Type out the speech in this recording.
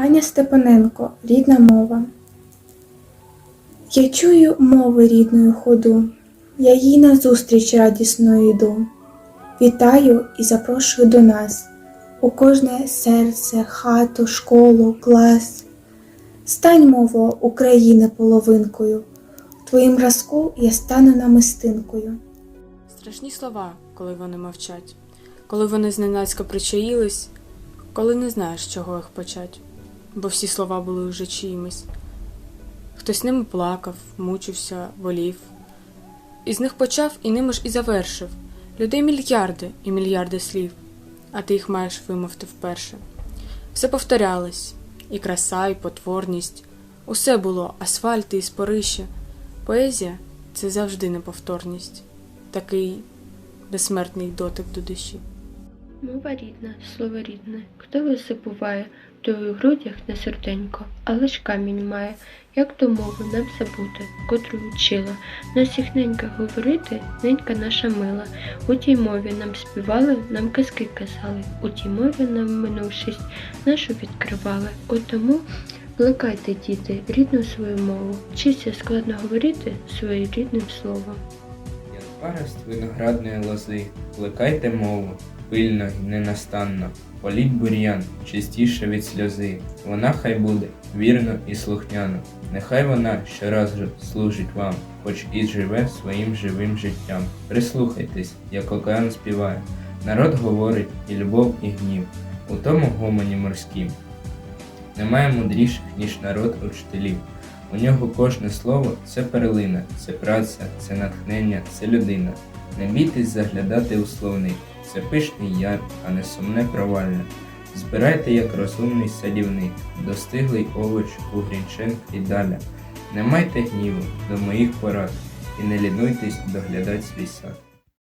Аня Степаненко, рідна мова. Я чую мови рідною ходу, я їй назустріч радісно йду. Вітаю і запрошую до нас у кожне серце, хату, школу, клас. Стань, мово, України половинкою, в твоїм разку я стану намистинкою. Страшні слова, коли вони мовчать, коли вони зненацька причаїлись, коли не знаєш, чого їх почать, бо всі слова були вже чиїмись. Хтось ними плакав, мучився, волів. Із них почав і ними ж і завершив. Людей мільярди і мільярди слів, а ти їх маєш вимовити вперше. Все повторялось, і краса, і потворність. Усе було асфальт і спорище. Поезія це завжди неповторність, такий безсмертний дотик до душі. Мова рідна, слово рідне, хто вас забуває, той у грудях не серденько, але ж камінь має, як ту мову нам забути, котру вчила, нас їх ненька говорити, ненька наша мила. У тій мові нам співали, нам казки казали, у тій мові нам минувшість нашу відкривали. От тому плекайте, діти, рідну свою мову, вчіться складно говорити своїм рідним словом. Як парость виноградної лози, плекайте мову, пильно й ненастанно, політь бур'ян, чистіше від сльози. Вона хай буде вірно і слухняно. Нехай вона щораз служить вам, хоч і живе своїм живим життям. Прислухайтесь, як океан співає. Народ говорить і любов, і гнів, у тому гомоні морськім. Немає мудріших, ніж народ учителів. У нього кожне слово це перлина, це праця, це натхнення, це людина. Не бійтесь заглядати у словник, це пишний яр, а не сумне провальне. Збирайте, як розумний садівник, достиглий овоч у грінчен і далі. Не майте гніву до моїх порад і не лінуйтесь доглядать свій сад.